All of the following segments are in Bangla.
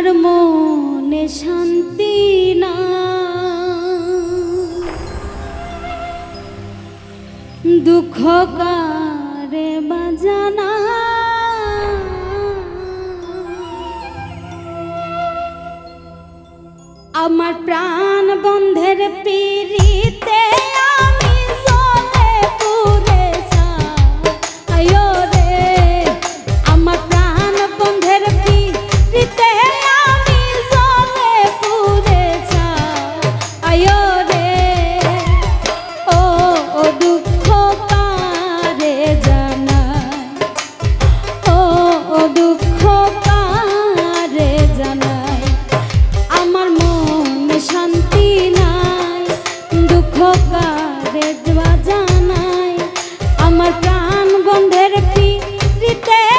আমার মনে শান্তি না। দুঃখ কারে বাজানা। আমার প্রাণ বন্ধের পিড়ি জানায় আমার প্রাণ গন্ধের পিতে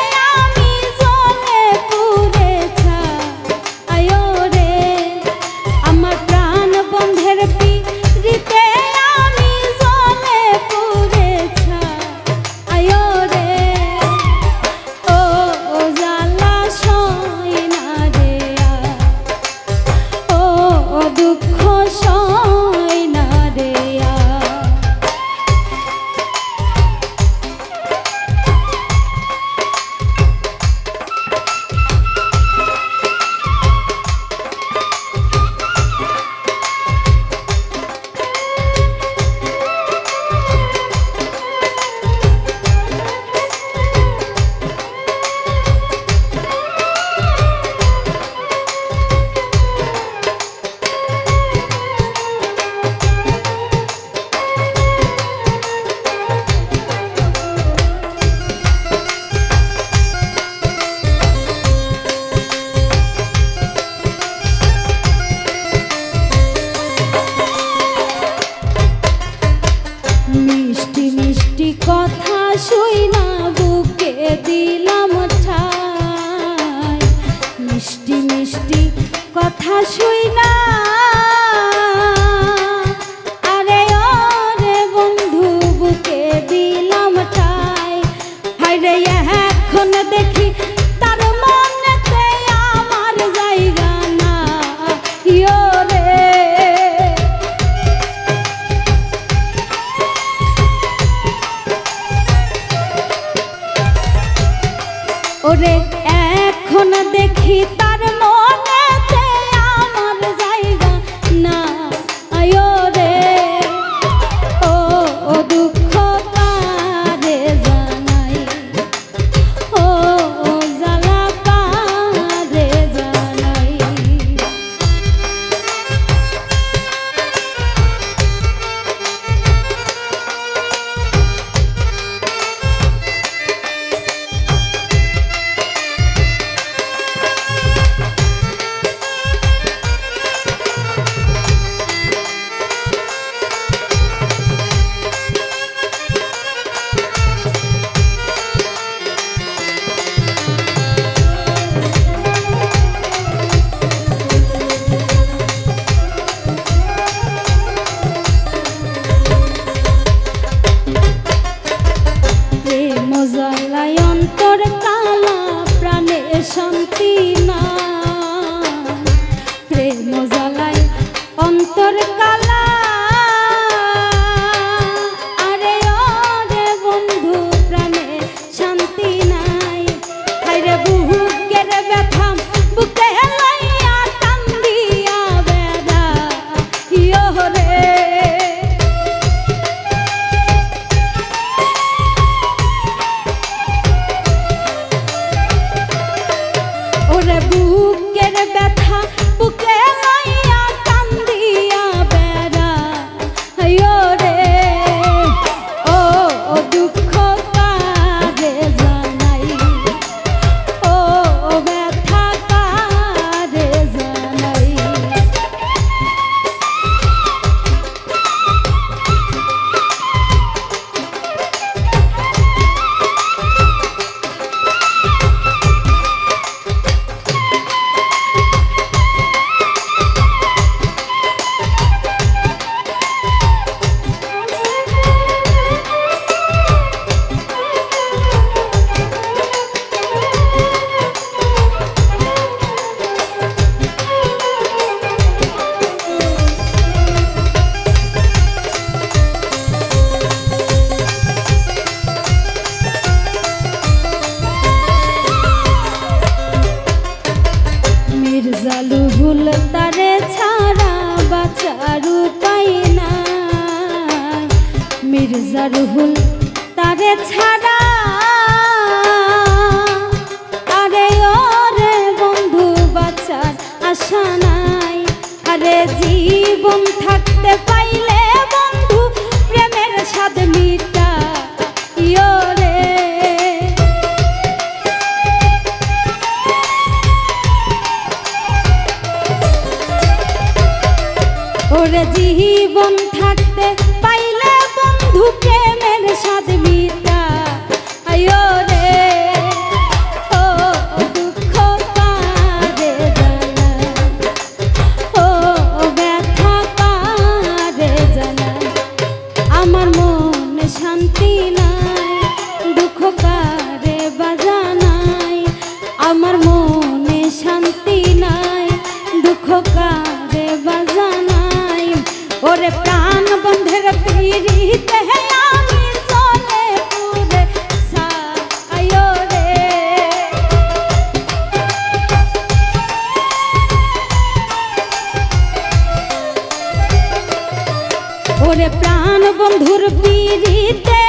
এখন দেখি তার মনেতে আমার জায়গা না। ইয়ো রে। ওরে এখন দেখি প্রেম জ্বালায় অন্তর কালা। আরে রে বন্ধু, প্রাণে শান্তি নাই। আরে বুকে লাইয়া কান্দিয়া বেদা। ইয়ো রে। ওরে বুকের ব্যথা বুকে মির্জা রুহুল তারে ছাড়া আরে ওরে বন্ধু বাঁচার আশা নাই। আরে জীবন থাকতে পাইলে বন্ধু প্রেমের স্বাদ মিটা। ইয়োরে ওরে জীবন থাকতে পাইলে বন্ধু প্রেমের স্বাদ প্রাণ বন্ধুর পীড়িতে